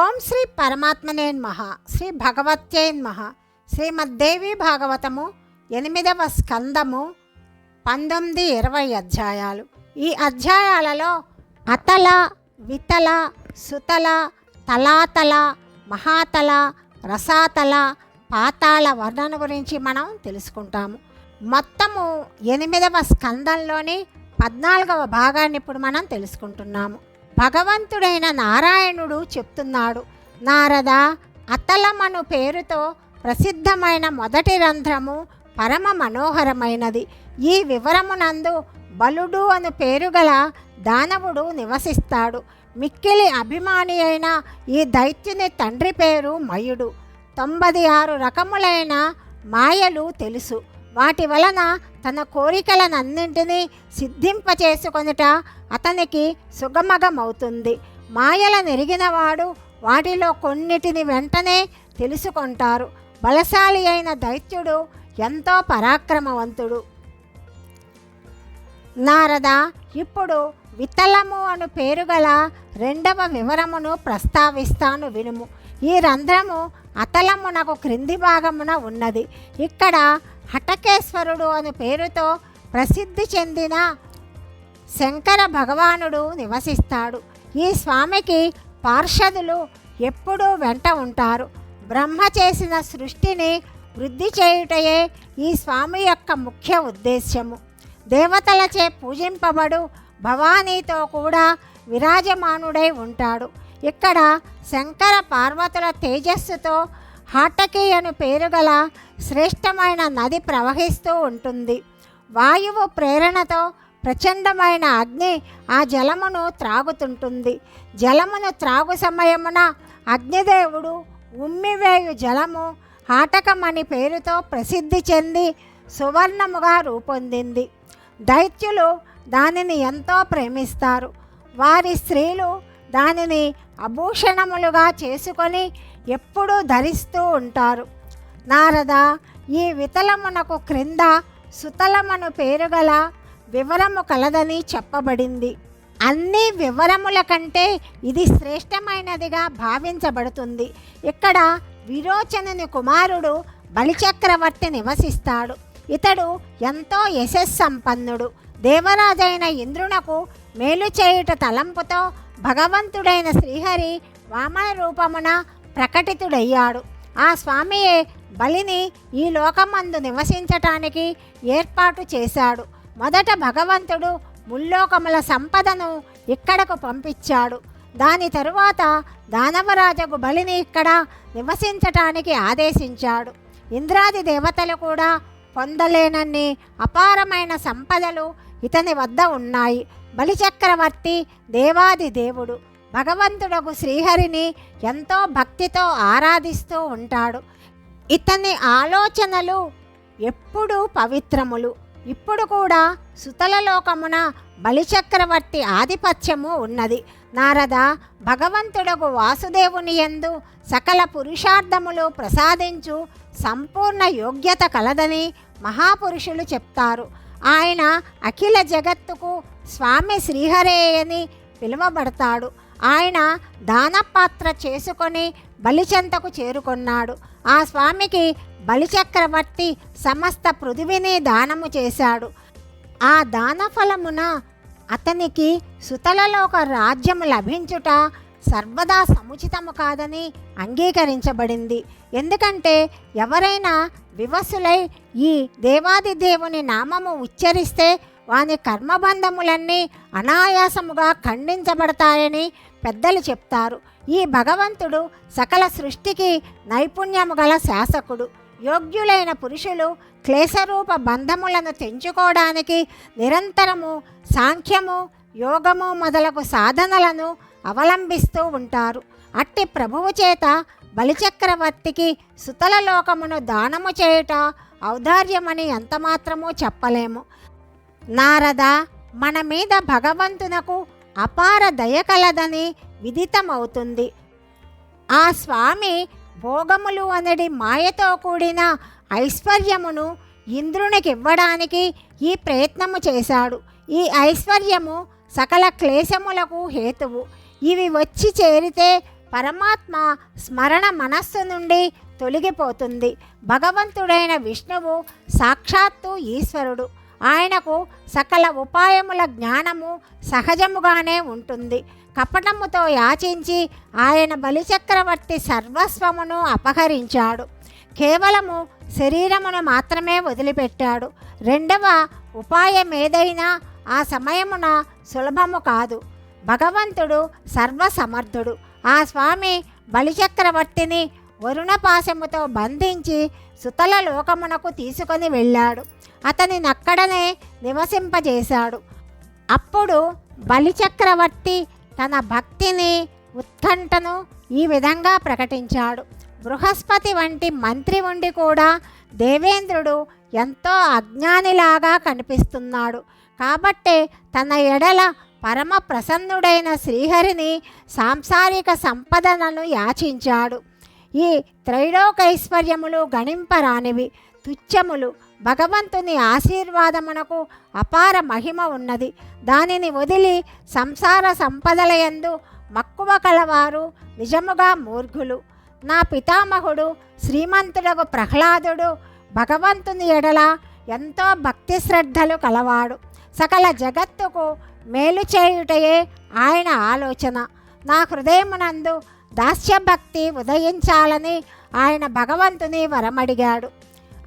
ఓం శ్రీ పరమాత్మనే మహ శ్రీ భగవత్యై మహ శ్రీమద్దేవి భాగవతము ఎనిమిదవ స్కందము పంతొమ్మిది ఇరవై అధ్యాయాలు. ఈ అధ్యాయాలలో అతల వితల సుతల తలాతల మహాతల రసాతల పాతాళ వర్ణన గురించి మనం తెలుసుకుంటాము. మొత్తము ఎనిమిదవ స్కందంలోని పద్నాలుగవ భాగాన్ని ఇప్పుడు మనం తెలుసుకుంటున్నాము. భగవంతుడైన నారాయణుడు చెప్తున్నాడు నారద అతలమను పేరుతో ప్రసిద్ధమైన మొదటి రంధ్రము పరమ మనోహరమైనది. ఈ వివరమునందు బలుడు అను పేరు గల దానవుడు నివసిస్తాడు. మిక్కిలి అభిమాని అయిన ఈ దైత్యుని తండ్రి పేరు మయుడు. తొంభై ఆరు రకములైన మాయలు తెలుసు. వాటి వలన తన కోరికలనన్నింటినీ సిద్ధింపచేసుకొనుట అతనికి సుగమగమవుతుంది. మాయల నెరిగినవాడు వాటిలో కొన్నిటిని వెంటనే తెలుసుకుంటారు. బలశాలి అయిన దైత్యుడు ఎంతో పరాక్రమవంతుడు. నారద ఇప్పుడు విత్తలము అను పేరు గల రెండవ వివరమును ప్రస్తావిస్తాను వినుము. ఈ రంధ్రము అతలమునకు క్రింది భాగమున ఉన్నది. ఇక్కడ హటకేశ్వరుడు అనే పేరుతో ప్రసిద్ధి చెందిన శంకర భగవానుడు నివసిస్తాడు. ఈ స్వామికి పార్షదులు ఎప్పుడూ వెంట ఉంటారు. బ్రహ్మ చేసిన సృష్టిని వృద్ధి చేయుటయే ఈ స్వామి యొక్క ముఖ్య ఉద్దేశ్యము. దేవతలచే పూజింపబడు భవానీతో కూడా విరాజమానుడై ఉంటాడు. ఇక్కడ శంకర పార్వతుల తేజస్సుతో హాటకి అను పేరు గల శ్రేష్టమైన నది ప్రవహిస్తూ ఉంటుంది. వాయువు ప్రేరణతో ప్రచండమైన అగ్ని ఆ జలమును త్రాగుతుంటుంది. జలమును త్రాగు సమయమున అగ్నిదేవుడు ఉమ్మివేయు జలము ఆటకమని పేరుతో ప్రసిద్ధి చెంది సువర్ణముగా రూపొందింది. దైత్యులు దానిని ఎంతో ప్రేమిస్తారు. వారి స్త్రీలు దానిని అభూషణములుగా చేసుకొని ఎప్పుడూ ధరిస్తూ ఉంటారు. నారద ఈ వితలమునకు క్రింద సుతలమను పేరుగల వివరము కలదని చెప్పబడింది. అన్ని వివరముల కంటే ఇది శ్రేష్టమైనదిగా భావించబడుతుంది. ఇక్కడ విరోచనుని కుమారుడు బలిచక్రవర్తి నివసిస్తాడు. ఇతడు ఎంతో యశస్సంపన్నుడు. దేవరాజైన ఇంద్రునకు మేలు చేయుట తలంపుతో భగవంతుడైన శ్రీహరి వామన రూపమున ప్రకటితుడయ్యాడు. ఆ స్వామియే బలిని ఈ లోకమందు నివసించటానికి ఏర్పాటు చేశాడు. మొదట భగవంతుడు ముల్లోకముల సంపదను ఇక్కడకు పంపించాడు. దాని తరువాత దానవరాజకు బలిని ఇక్కడ నివసించటానికి ఆదేశించాడు. ఇంద్రాది దేవతలు కూడా పొందలేనన్ని అపారమైన సంపదలు ఇతని వద్ద ఉన్నాయి. బలిచక్రవర్తి దేవాది దేవుడు. భగవంతుడకు శ్రీహరిని ఎంతో భక్తితో ఆరాధిస్తూ ఉంటాడు. ఇతని ఆలోచనలు ఎప్పుడూ పవిత్రములు. ఇప్పుడు కూడా సుతలలోకమున బలిచక్రవర్తి ఆధిపత్యము ఉన్నది. నారద భగవంతుడకు వాసుదేవుని యందు సకల పురుషార్థములు ప్రసాదించు సంపూర్ణ యోగ్యత కలదని మహాపురుషులు చెప్తారు. ఆయన అఖిల జగత్తుకు స్వామి శ్రీహరే అని పిలువబడతాడు. ఆయన దానపాత్ర చేసుకొని బలిచెంతకు చేరుకున్నాడు. ఆ స్వామికి బలిచక్రవర్తి సమస్త పృథివిని దానము చేశాడు. ఆ దానఫలమున అతనికి సుతలలో ఒక రాజ్యము లభించుట సర్వదా సముచితము కాదని అంగీకరించబడింది. ఎందుకంటే ఎవరైనా వివసులై ఈ దేవాది దేవుని నామము ఉచ్చరిస్తే వాని కర్మబంధములన్నీ అనాయాసముగా ఖండించబడతాయని పెద్దలు చెప్తారు. ఈ భగవంతుడు సకల సృష్టికి నైపుణ్యము గల శాసకుడు. యోగ్యులైన పురుషులు క్లేశరూప బంధములను తెంచుకోవడానికి నిరంతరము సాంఖ్యము యోగము మొదలగు సాధనలను అవలంబిస్తూ ఉంటారు. అట్టి ప్రభువు చేత బలిచక్రవర్తికి సుతల లోకమును దానము చేయుట ఔదార్యమని ఎంతమాత్రమూ చెప్పలేము. నారద మన మీద భగవంతునకు అపార దయ కలదని విదితమవుతుంది. ఆ స్వామి భోగములు అనడి మాయతో కూడిన ఐశ్వర్యమును ఇంద్రునికి ఇవ్వడానికి ఈ ప్రయత్నము చేశాడు. ఈ ఐశ్వర్యము సకల క్లేశములకు హేతువు. ఇవి వచ్చి చేరితే పరమాత్మ స్మరణ మనస్సు నుండి తొలగిపోతుంది. భగవంతుడైన విష్ణువు సాక్షాత్తు ఈశ్వరుడు. ఆయనకు సకల ఉపాయముల జ్ఞానము సహజముగానే ఉంటుంది. కపటముతో యాచించి ఆయన బలిచక్రవర్తి సర్వస్వమును అపహరించాడు. కేవలము శరీరమును మాత్రమే వదిలిపెట్టాడు. రెండవ ఉపాయం ఏదైనా ఆ సమయమున సులభము కాదు. భగవంతుడు సర్వసమర్థుడు. ఆ స్వామి బలిచక్రవర్తిని వరుణపాశముతో బంధించి సుతల లోకమునకు తీసుకొని వెళ్ళాడు. అతనినక్కడనే నివసింపజేశాడు. అప్పుడు బలిచక్రవర్తి తన భక్తిని ఉత్కంఠను ఈ విధంగా ప్రకటించాడు. బృహస్పతి వంటి మంత్రి ఉండి కూడా దేవేంద్రుడు ఎంతో అజ్ఞానిలాగా కనిపిస్తున్నాడు. కాబట్టే తన ఎడల పరమ ప్రసన్నుడైన శ్రీహరిని సాంసారిక సంపదలను యాచించాడు. ఈ త్రైలోకైశ్వర్యములు గణింపరానివి. తుచ్చములు భగవంతుని ఆశీర్వాదమునకు అపార మహిమ ఉన్నది. దానిని వదిలి సంసార సంపదలయందు మక్కువ కలవారు నిజముగా మూర్ఘులు. నా పితామహుడు శ్రీమంతుడకు ప్రహ్లాదుడు భగవంతుని ఎడల ఎంతో భక్తి శ్రద్ధలు కలవాడు. సకల జగత్తుకు మేలు చేయుటయే ఆయన ఆలోచన. నా హృదయమునందు దాస్యభక్తి ఉదయించాలని ఆయన భగవంతుని వరమడిగాడు.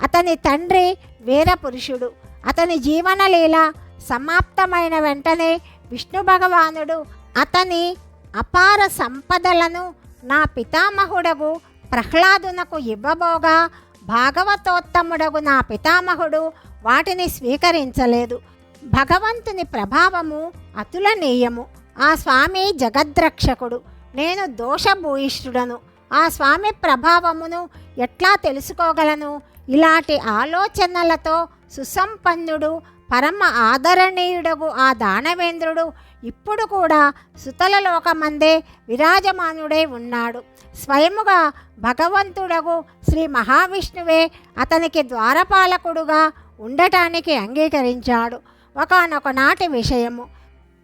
అతని తండ్రి వీరపురుషుడు. అతని జీవనలీల సమాప్తమైన వెంటనే విష్ణు భగవానుడు అతని అపార సంపదలను నా పితామహుడగు ప్రహ్లాదునకు ఇవ్వబోగా భాగవతోత్తముడగు నా పితామహుడు వాటిని స్వీకరించలేదు. భగవంతుని ప్రభావము అతులనీయము. ఆ స్వామి జగద్రక్షకుడు. నేను దోషభూయిష్ఠుడను. ఆ స్వామి ప్రభావమును ఎట్లా తెలుసుకోగలను? ఇలాంటి ఆలోచనలతో సుసంపన్నుడు పరమ ఆదరణీయుడగు ఆ దానవేంద్రుడు ఇప్పుడు కూడా సుతల లోకమందే విరాజమానుడై ఉన్నాడు. స్వయముగా భగవంతుడగు శ్రీ మహావిష్ణువే అతనికి ద్వారపాలకుడుగా ఉండటానికి అంగీకరించాడు. ఒకనొకనాటి విషయము.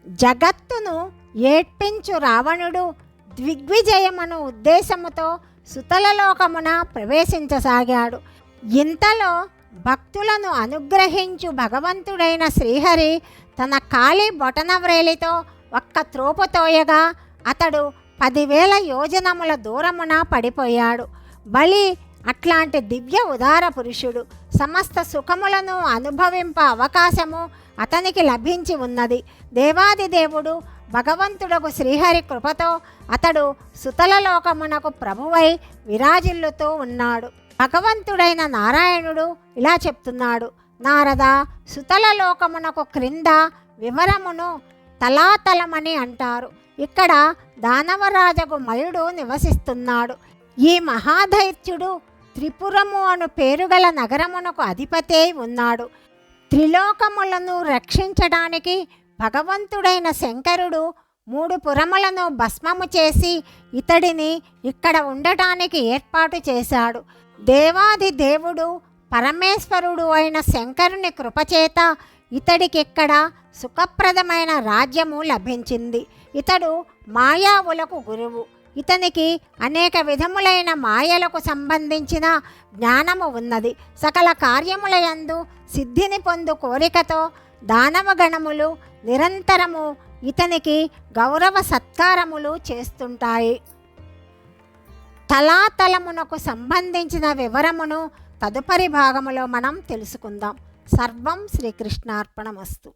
జగత్తును ఏడ్పించు రావణుడు దిగ్విజయమను ఉద్దేశముతో సుతలలోకమున ప్రవేశించసాగాడు. ఇంతలో భక్తులను అనుగ్రహించు భగవంతుడైన శ్రీహరి తన ఖాళీ బొటనవ్రేలితో ఒక్క త్రోపుతోయగా అతడు పదివేల యోజనముల దూరమున పడిపోయాడు. బలి అట్లాంటి దివ్య ఉదార పురుషుడు. సమస్త సుఖములను అనుభవింప అవకాశము అతనికి లభించి ఉన్నది. దేవాది దేవుడు భగవంతుడకు శ్రీహరి కృపతో అతడు సుతలలోకమునకు ప్రభువై విరాజిల్లుతూ ఉన్నాడు. భగవంతుడైన నారాయణుడు ఇలా చెప్తున్నాడు. నారద సుతలలోకమునకు క్రింద వివరమును తలాతలమని అంటారు. ఇక్కడ దానవరాజగు మయుడు నివసిస్తున్నాడు. ఈ మహాదైత్యుడు త్రిపురము అను పేరుగల నగరమునకు అధిపతి ఉన్నాడు. త్రిలోకములను రక్షించడానికి భగవంతుడైన శంకరుడు మూడు పురములను భస్మము చేసి ఇతడిని ఇక్కడ ఉండటానికి ఏర్పాటు చేశాడు. దేవాది దేవుడు పరమేశ్వరుడు అయిన శంకరుని కృపచేత ఇతడికిక్కడ సుఖప్రదమైన రాజ్యము లభించింది. ఇతడు మాయావులకు గురువు. ఇతనికి అనేక విధములైన మాయలకు సంబంధించిన జ్ఞానము ఉన్నది. సకల కార్యములయందు సిద్ధిని పొందు కోరికతో దానవగణములు నిరంతరము ఇతనికి గౌరవ సత్కారములు చేస్తుంటాయి. తలాతలమునకు సంబంధించిన వివరమును తదుపరి భాగములో మనం తెలుసుకుందాం. సర్వం శ్రీకృష్ణార్పణమస్తు.